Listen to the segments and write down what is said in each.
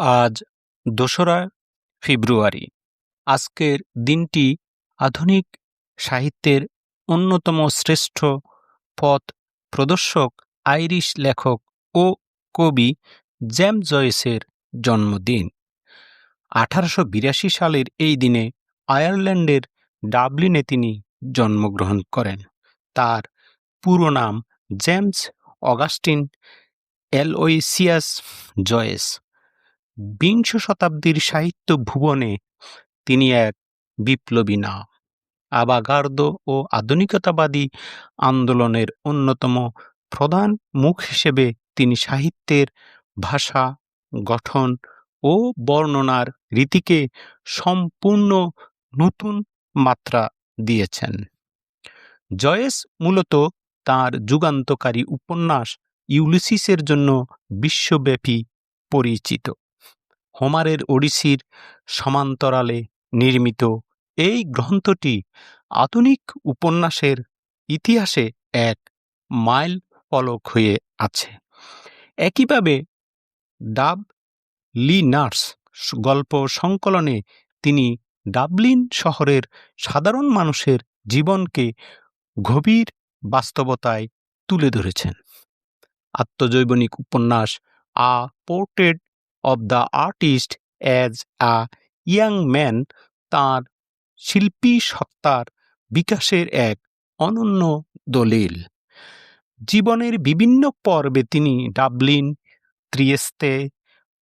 আজ দোসরা ফেব্রুয়ারি। আজকের দিনটি আধুনিক সাহিত্যের অন্যতম শ্রেষ্ঠ পথ প্রদর্শক, আইরিশ লেখক ও কবি জেমস জয়েসের জন্মদিন। আঠারোশো বিরাশি সালের এই দিনে আয়ারল্যান্ডের ডাবলিনে তিনি জন্মগ্রহণ করেন। তার পুরো নাম জেমস অগাস্টিন অ্যালোয়সিয়াস জয়েস। বিংশ শতাব্দীর সাহিত্য ভুবনে তিনি এক বিপ্লবী নাম আবাগার্দ ও আধুনিকতাবাদী আন্দোলনের অন্যতম প্রধান মুখ হিসেবে তিনি সাহিত্যের ভাষা, গঠন ও বর্ণনার রীতিকে সম্পূর্ণ নতুন মাত্রা দিয়েছেন। জয়েস মূলত তার যুগান্তকারী উপন্যাস ইউলিসিসের জন্য বিশ্বব্যাপী পরিচিত। হোমারের ওডিসির সমান্তরালে নির্মিত। এই গ্রন্থটি আধুনিক উপন্যাসের ইতিহাসে এক মাইল ফলক হয়ে আছে। একইভাবে ডাব লি নার্স গল্প সংকলনে তিনি ডাবলিন শহরের সাধারণ মানুষের জীবনকে গভীর বাস্তবতায় তুলে ধরেছেন। আত্মজৈবনিক উপন্যাস a portrait of the artist as a young man তাঁর শিল্পী সত্তার বিকাশের এক অনন্য দলিল। জীবনের বিভিন্ন পর্বে তিনি ডাবলিন, ত্রিয়েস্তে,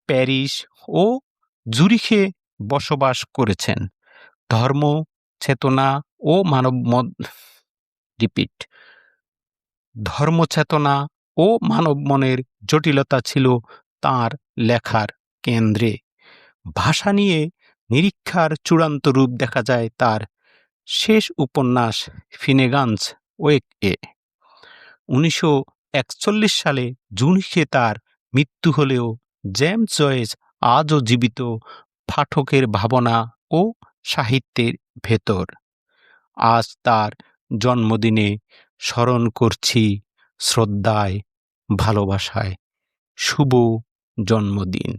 প্যারিস ও জুরিখে বসবাস করেছেন। ধর্ম, চেতনা ও মানব রিপিট। ধর্মচেতনা ও মানব মনের জটিলতা ছিল তার লেখার কেন্দ্রে। ভাষা নিয়ে নিরীক্ষার চূড়ান্ত রূপ দেখা যায় তার শেষ উপন্যাস ফিনেগান্স ওয়েক এ উনিশশো একচল্লিশ সালে জুনিখে তার মৃত্যু হলেও জেমস জয়েস আজও জীবিত পাঠকের ভাবনা ও সাহিত্যের ভেতর। আজ তার জন্মদিনে স্মরণ করছি শ্রদ্ধায়, ভালোবাসায়। শুভ জন্মদিন।